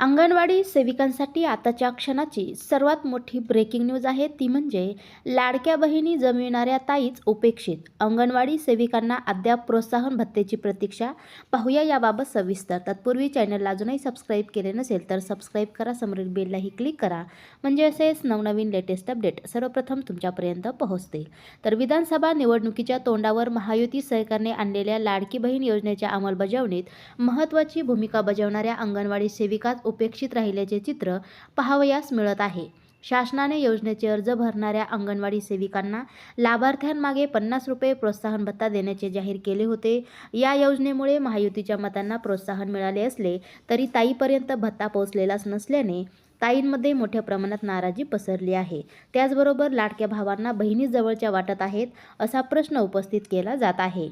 अंगणवाडी सेविकांसाठी आताच्या क्षणाची सर्वात मोठी ब्रेकिंग न्यूज आहे ती म्हणजे लाडक्या बहिणी जमविणाऱ्या ताईच उपेक्षित. अंगणवाडी सेविकांना अद्याप प्रोत्साहन भत्तेची प्रतीक्षा पाहूया याबाबत सविस्तर. तत्पूर्वी चॅनलला अजूनही सबस्क्राईब केले नसेल तर सबस्क्राईब करा समोरील बेललाही क्लिक करा. म्हणजे असेच नवनवीन लेटेस्ट अपडेट सर्वप्रथम तुमच्यापर्यंत पोहोचतील तर विधानसभा निवडणुकीच्या तोंडावर महायुती सरकारने आणलेल्या लाडकी बहीण योजनेच्या अंमलबजावणीत महत्त्वाची भूमिका बजावणाऱ्या अंगणवाडी सेविका उपेक्षित राहिल्याचे चित्र पाहावयास मिळत आहे. शासनाने योजनेचे अर्ज भरणाऱ्या अंगणवाडी सेविकांना लाभार्थ्यांमागे पन्नास रुपये प्रोत्साहन भत्ता देण्याचे जाहीर केले होते. या योजनेमुळे महायुतीच्या मतांना प्रोत्साहन मिळाले असले तरी ताईपर्यंत भत्ता पोहोचलेलाच नसल्याने ताईंमध्ये मोठ्या प्रमाणात नाराजी पसरली आहे. त्याचबरोबर लाडक्या भावांना बहिणी जवळच्या वाटत आहेत असा प्रश्न उपस्थित केला जात आहे.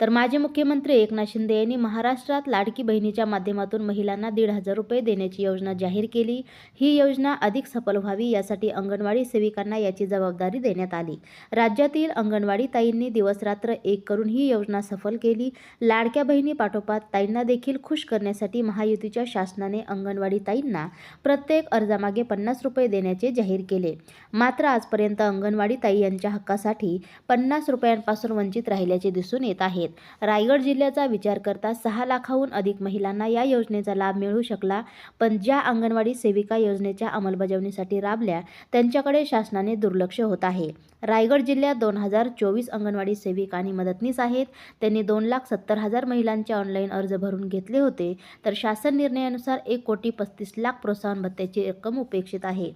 तर माजी मुख्यमंत्री एकनाथ शिंदे यांनी महाराष्ट्रात लाडकी बहिणीच्या माध्यमातून महिलांना दीड हजार रुपये देण्याची योजना जाहीर केली. ही योजना अधिक सफल व्हावी यासाठी अंगणवाडी सेविकांना याची जबाबदारी देण्यात आली. राज्यातील अंगणवाडी ताईंनी दिवसरात्र एक करून ही योजना सफल केली. लाडक्या बहिणी पाठोपाठ ताईंना देखील खुश करण्यासाठी महायुतीच्या शासनाने अंगणवाडी ताईंना प्रत्येक अर्जामागे पन्नास रुपये देण्याचे जाहीर केले. मात्र आजपर्यंत अंगणवाडी ताई यांच्या हक्कासाठी पन्नास रुपयांपासून वंचित राहिल्याचे दिसून येत आहे. आहेत रायगड जिल्ह्याचा विचार करता सहा लाखाहून अधिक महिलांना या योजनेचा लाभ मिळू शकला पण ज्या अंगणवाडी सेविका योजनेच्या अंमलबजावणीसाठी राबल्या त्यांच्याकडे शासनाने दुर्लक्ष होत आहे. रायगड जिल्ह्यात दोन हजार चोवीस अंगणवाडी सेविका आणि मदतनीस आहेत. त्यांनी दोन लाख सत्तर हजार महिलांचे ऑनलाईन अर्ज भरून घेतले होते. तर शासन निर्णयानुसार एक कोटी पस्तीस लाख प्रोत्साहन भत्त्याची रक्कम उपेक्षित आहे.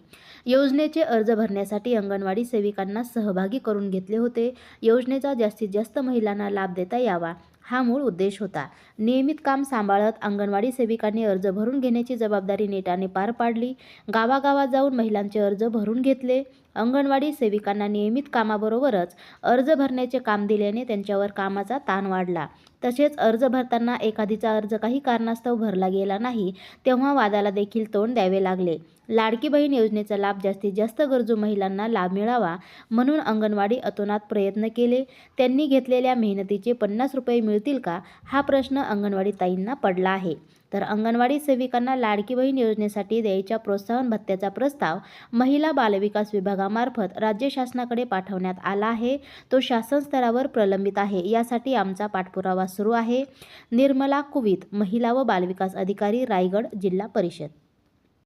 योजनेचे अर्ज भरण्यासाठी अंगणवाडी सेविकांना सहभागी करून घेतले होते. योजनेचा जास्तीत जास्त महिलांना लाभ देता यावा. हा मूळ उद्देश होता. नियमित काम सांभाळत अंगणवाडी सेविकांनी अर्ज भरून घेण्याची जबाबदारी नेटाने पार पाडली. गावागावात जाऊन महिलांचे अर्ज भरून घेतले. अंगणवाडी सेविकांना नियमित कामाबरोबरच अर्ज भरण्याचे काम दिल्याने त्यांच्यावर कामाचा ताण वाढला. तसेच अर्ज भरताना एखादीचा अर्ज काही कारणास्तव भरला गेला नाही तेव्हा वादाला देखील तोंड द्यावे लागले. लाडकी बहीण योजनेचा लाभ जास्तीत जास्त गरजू महिलांना लाभ मिळावा म्हणून अंगणवाडी अतोनात प्रयत्न केले. त्यांनी घेतलेल्या मेहनतीचे पन्नास रुपये मिळतील का? हा प्रश्न अंगणवाडी ताईंना पडला आहे. तर अंगणवाडी सेविकांना लाडकी बहीण योजनेसाठी द्यायच्या प्रोत्साहन भत्त्याचा प्रस्ताव महिला बालविकास विभागामार्फत राज्य शासनाकडे पाठवण्यात आला आहे. तो शासन स्तरावर प्रलंबित आहे. यासाठी आमचा पाठपुरावा सुरू आहे. निर्मला कुवित महिला व बालविकास अधिकारी रायगड जिल्हा परिषद.